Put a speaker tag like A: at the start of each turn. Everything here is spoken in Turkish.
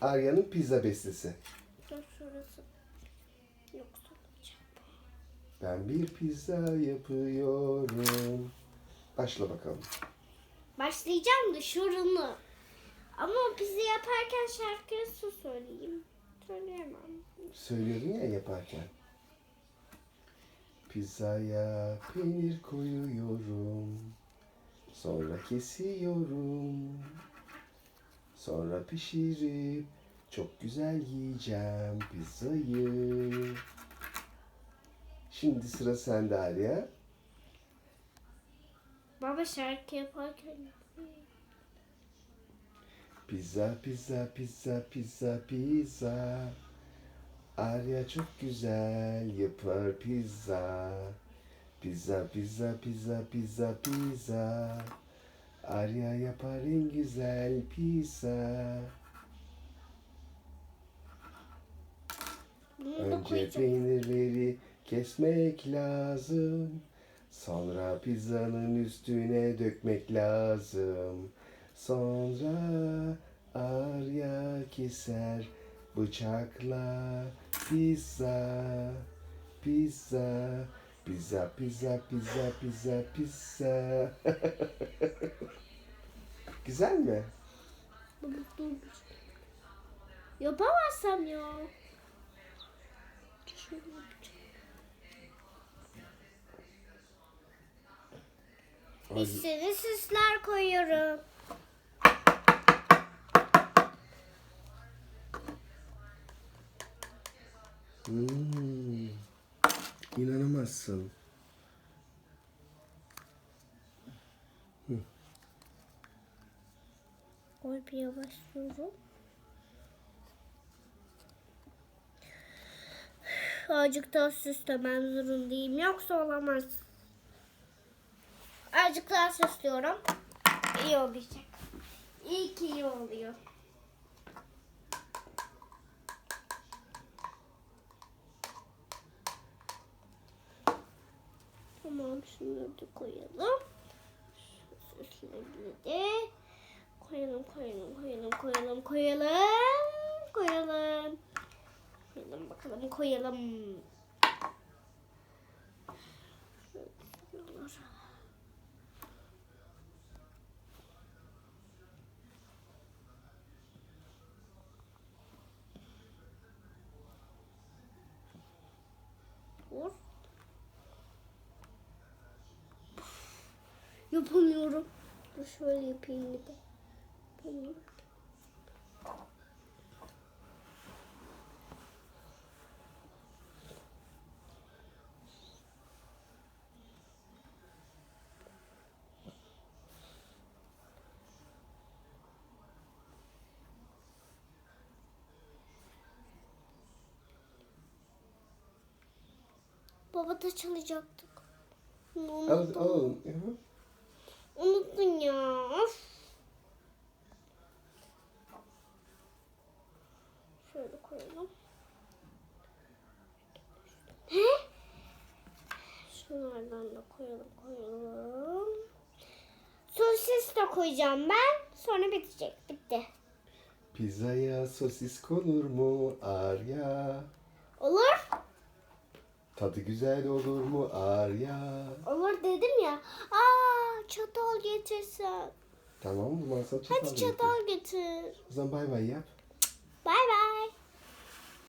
A: Arya'nın pizza bestesi.
B: Dur şurası. Yok sormayacağım.
A: Ben bir pizza yapıyorum. Başla bakalım.
B: Başlayacağım da şurunu. Ama pizza yaparken şarkıyı su söyleyeyim. Söyleyemem.
A: Söylüyordun ya yaparken. Pizzaya peynir koyuyorum. Sonra kesiyorum. Sonra pişirip çok güzel yiyeceğim pizzayı. Şimdi sıra sende Arya.
B: Baba şarkı yaparken
A: Pizza, pizza, pizza, pizza, pizza. Arya çok güzel yapar pizza. Pizza, pizza, pizza, pizza, pizza. Arya yapar en güzel pizza. Önce peynirleri kesmek lazım. Sonra pizzanın üstüne dökmek lazım. Sonra Arya keser bıçakla pizza, pizza, pizza, pizza, pizza, pizza, pizza. Güzel mi?
B: Yapamazsam ya.
A: Hadi.
B: Üstüne süsler koyuyorum.
A: Hmm, inanamazsın.
B: Koy bir yavaşlıyorum. Azıcık daha süslemem zorundayım. Yoksa olamaz. Azıcık daha süslüyorum. İyi olacak. İyi ki iyi oluyor. Tamam şunları da koyalım. Süslerini de koyalım, koyalım, koyalım, koyalım, koyalım, koyalım. Koyalım bakalım, koyalım. Olur. Yapamıyorum. Dur şöyle yapayım bir de. Yapamıyorum. Baba da çalacaktık.
A: Al,
B: Unuttum.
A: al. Hı.
B: Unuttun ya. Of. Şöyle koyalım. He? Şunlardan da koyalım koyalım. Sosis de koyacağım ben. Sonra bitecek. Bitti.
A: Pizzaya sosis konur mu Arya?
B: Olur.
A: Tadı güzel olur mu Arya?
B: Olur dedim ya. Aa çatal getirsen.
A: Tamam mı? Masa çatal.
B: Hadi
A: getir.
B: çatal getir.
A: O zaman bay bay yap.